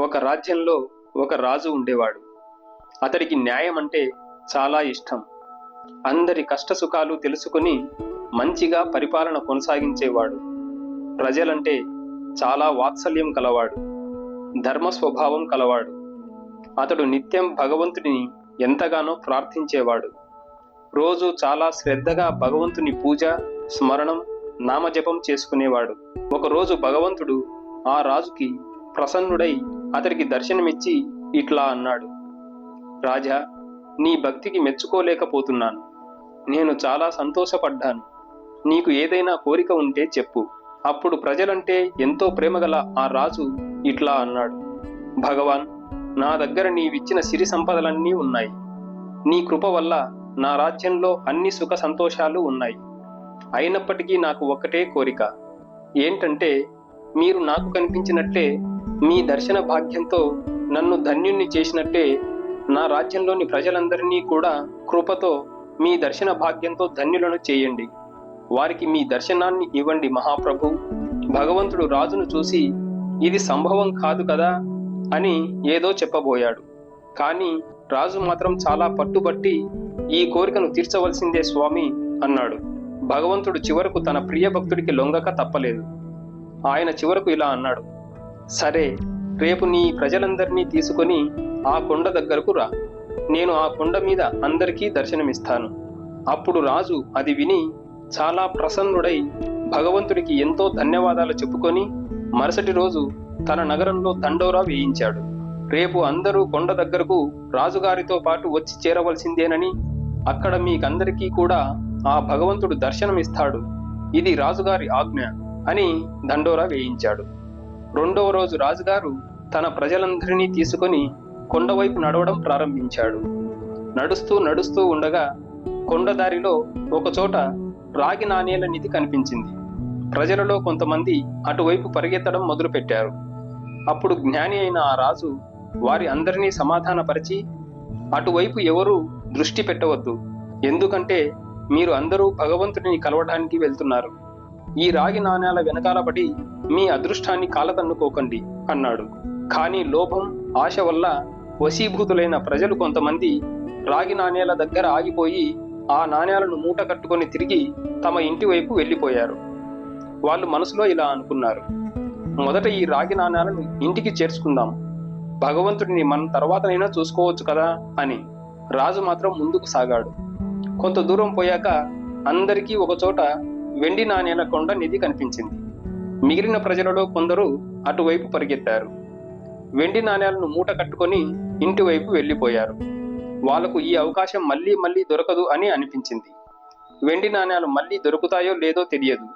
ఒక రాజ్యంలో ఒక రాజు ఉండేవాడు. అతడికి న్యాయం అంటే చాలా ఇష్టం. అందరి కష్టసుఖాలు తెలుసుకుని మంచిగా పరిపాలన కొనసాగించేవాడు. ప్రజలంటే చాలా వాత్సల్యం కలవాడు. ధర్మ స్వభావం కలవాడు. అతడు నిత్యం భగవంతుడిని ఎంతగానో ప్రార్థించేవాడు. రోజు చాలా శ్రద్ధగా భగవంతుని పూజ స్మరణం నామజపం చేసుకునేవాడు. ఒకరోజు భగవంతుడు ఆ రాజుకి ప్రసన్నుడై అతడికి దర్శనమిచ్చి ఇట్లా అన్నాడు. రాజా నీ భక్తికి మెచ్చుకోలేకపోతున్నాను. నేను చాలా సంతోషపడ్డాను. నీకు ఏదైనా కోరిక ఉంటే చెప్పు. అప్పుడు ప్రజలంటే ఎంతో ప్రేమగల ఆ రాజు ఇట్లా అన్నాడు. భగవాన్ నా దగ్గర నీవిచ్చిన సిరి సంపదలన్నీ ఉన్నాయి. నీ కృప వల్ల నా రాజ్యంలో అన్ని సుఖ సంతోషాలు ఉన్నాయి. అయినప్పటికీ నాకు ఒక్కటే కోరిక. ఏంటంటే మీరు నాకు కనిపించినట్లే మీ దర్శన భాగ్యంతో నన్ను ధన్యుణ్ణి చేసినట్టే నా రాజ్యంలోని ప్రజలందరినీ కూడా కృపతో మీ దర్శన భాగ్యంతో ధన్యులను చేయండి. వారికి మీ దర్శనాన్ని ఇవ్వండి మహాప్రభు. భగవంతుడు రాజును చూసి ఇది సంభవం కాదు కదా అని ఏదో చెప్పబోయాడు. కానీ రాజు మాత్రం చాలా పట్టుబట్టి ఈ కోరికను తీర్చవలసిందే స్వామి అన్నాడు. భగవంతుడు చివరకు తన ప్రియ భక్తుడికి లొంగక తప్పలేదు. ఆయన చివరకు ఇలా అన్నాడు సరే రేపు నీ ప్రజలందరినీ తీసుకొని ఆ కొండ దగ్గరకు రా. నేను ఆ కొండ మీద అందరికీ దర్శనమిస్తాను. అప్పుడు రాజు అది విని చాలా ప్రసన్నుడై భగవంతుడికి ఎంతో ధన్యవాదాలు చెప్పుకొని మరుసటి రోజు తన నగరంలో దండోరా వేయించాడు. రేపు అందరూ కొండ దగ్గరకు రాజుగారితో పాటు వచ్చి చేరవలసిందేనని అక్కడ మీకందరికీ కూడా ఆ భగవంతుడు దర్శనమిస్తాడు. ఇది రాజుగారి ఆజ్ఞ అని దండోరా వేయించాడు. రెండవ రోజు రాజుగారు తన ప్రజలందరినీ తీసుకొని కొండవైపు నడవడం ప్రారంభించాడు. నడుస్తూ నడుస్తూ ఉండగా కొండదారిలో ఒకచోట రాగి నాణేల నిధి కనిపించింది. ప్రజలలో కొంతమంది అటువైపు పరిగెత్తడం మొదలుపెట్టారు. అప్పుడు జ్ఞాని అయిన ఆ రాజు వారి అందరినీ సమాధానపరిచి అటువైపు ఎవరూ దృష్టి పెట్టవద్దు. ఎందుకంటే మీరు అందరూ భగవంతుడిని కలవడానికి వెళ్తున్నారు. ఈ రాగి నాణ్యాల వెనకాల పడి మీ అదృష్టాన్ని కాలతన్నుకోకండి అన్నాడు. కానీ లోభం ఆశ వల్ల వశీభూతులైన ప్రజలు కొంతమంది రాగి నాణ్యాల దగ్గర ఆగిపోయి ఆ నాణ్యాలను మూట కట్టుకొని తిరిగి తమ ఇంటి వైపు వెళ్ళిపోయారు. వాళ్ళు మనసులో ఇలా అనుకున్నారు. మొదట ఈ రాగి నాణ్యాలను ఇంటికి చేర్చుకుందాం. భగవంతుడిని మనం తర్వాతనైనా చూసుకోవచ్చు కదా అని. రాజు మాత్రం ముందుకు సాగాడు. కొంత దూరం పోయాక అందరికీ ఒకచోట వెండి నాణ్యాల కొండ నిధి కనిపించింది. మిగిలిన ప్రజలలో కొందరు అటువైపు పరిగెత్తారు. వెండి నాణ్యాలను మూట కట్టుకొని ఇంటి వైపు వెళ్ళిపోయారు. వాళ్ళకు ఈ అవకాశం మళ్ళీ మళ్ళీ దొరకదు అని అనిపించింది. వెండి నాణ్యాలు మళ్ళీ దొరుకుతాయో లేదో తెలియదు.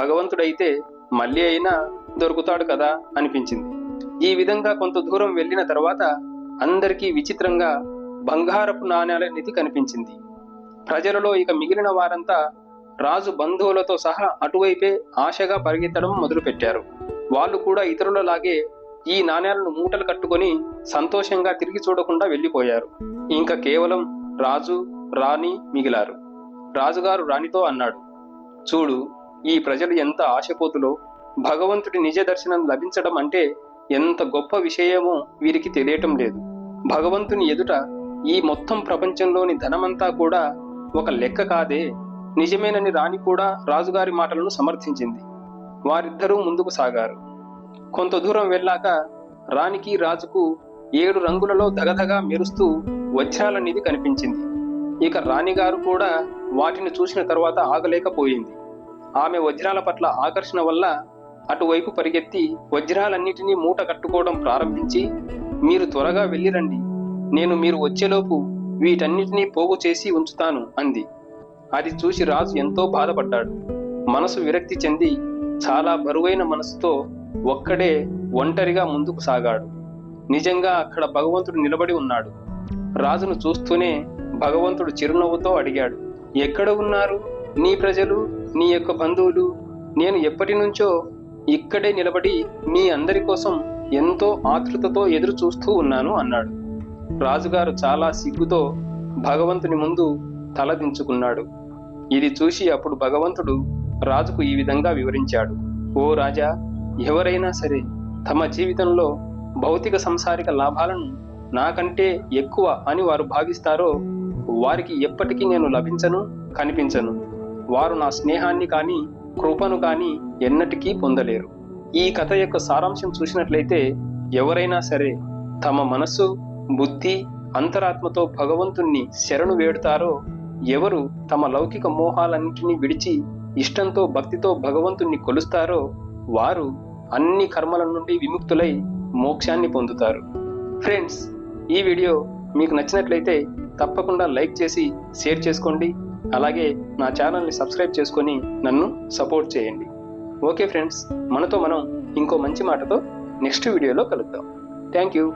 భగవంతుడైతే మళ్ళీ అయినా దొరుకుతాడు కదా అనిపించింది. ఈ విధంగా కొంత దూరం వెళ్ళిన తర్వాత అందరికీ విచిత్రంగా బంగారపు నాణ్యాల నిధి కనిపించింది. ప్రజలలో ఇక మిగిలిన వారంతా రాజు బంధువులతో సహా అటువైపే ఆశగా పరిగెత్తడం మొదలుపెట్టారు. వాళ్ళు కూడా ఇతరులలాగే ఈ నాణ్యాలను మూటలు కట్టుకొని సంతోషంగా తిరిగి చూడకుండా వెళ్ళిపోయారు. ఇంకా కేవలం రాజు రాణి మిగిలారు. రాజుగారు రాణితో అన్నాడు చూడు ఈ ప్రజలు ఎంత ఆశపోతులో భగవంతుడి నిజ దర్శనం లభించడం అంటే ఎంత గొప్ప విషయమో వీరికి తెలియటం లేదు. భగవంతుని ఎదుట ఈ మొత్తం ప్రపంచంలోని ధనమంతా కూడా ఒక లెక్క కాదే. నిజమేనని రాణి కూడా రాజుగారి మాటలను సమర్థించింది. వారిద్దరూ ముందుకు సాగారు. కొంత దూరం వెళ్ళాక రాణికి రాజుకు ఏడు రంగులలో దగదగా మెరుస్తూ వజ్రాలనేది కనిపించింది. ఇక రాణిగారు కూడా వాటిని చూసిన తర్వాత ఆగలేకపోయింది. ఆమె వజ్రాల పట్ల ఆకర్షణ వల్ల అటువైపు పరిగెత్తి వజ్రాలన్నిటినీ మూట కట్టుకోవడం ప్రారంభించి మీరు త్వరగా వెళ్ళిరండి. నేను మీరు వచ్చేలోపు వీటన్నిటినీ పోగు చేసి ఉంచుతాను అంది. అది చూసి రాజు ఎంతో బాధపడ్డాడు. మనసు విరక్తి చెంది చాలా బరువైన మనసుతో ఒక్కడే ఒంటరిగా ముందుకు సాగాడు. నిజంగా అక్కడ భగవంతుడు నిలబడి ఉన్నాడు. రాజును చూస్తూనే భగవంతుడు చిరునవ్వుతో అడిగాడు ఎక్కడ ఉన్నారు నీ ప్రజలు నీ యొక్క బంధువులు? నేను ఎప్పటి నుంచో ఇక్కడే నిలబడి మీ అందరి కోసం ఎంతో ఆతృతతో ఎదురు చూస్తూ ఉన్నాను అన్నాడు. రాజుగారు చాలా సిగ్గుతో భగవంతుని ముందు తలదించుకున్నాడు. ఇది చూసి అప్పుడు భగవంతుడు రాజుకు ఈ విధంగా వివరించాడు. ఓ రాజా ఎవరైనా సరే తమ జీవితంలో భౌతిక సంసారిక లాభాలను నాకంటే ఎక్కువ అని వారు భావిస్తారో వారికి ఎప్పటికీ నేను లభించను కనిపించను. వారు నా స్నేహాన్ని కానీ కృపను కానీ ఎన్నటికీ పొందలేరు. ఈ కథ యొక్క సారాంశం చూసినట్లయితే ఎవరైనా సరే తమ మనస్సు బుద్ధి అంతరాత్మతో భగవంతుణ్ణి శరణు వేడుతారో ఎవరు తమ లౌకిక మోహాలన్నింటినీ విడిచి ఇష్టంతో భక్తితో భగవంతుణ్ణి కొలుస్తారో వారు అన్ని కర్మల నుండి విముక్తులై మోక్షాన్ని పొందుతారు. ఫ్రెండ్స్ ఈ వీడియో మీకు నచ్చినట్లయితే తప్పకుండా లైక్ చేసి షేర్ చేసుకోండి. అలాగే నా ఛానల్ని సబ్స్క్రైబ్ చేసుకొని నన్ను సపోర్ట్ చేయండి. ఓకే ఫ్రెండ్స్ మనతో మనం ఇంకో మంచి మాటతో నెక్స్ట్ వీడియోలో కలుద్దాం. Thank you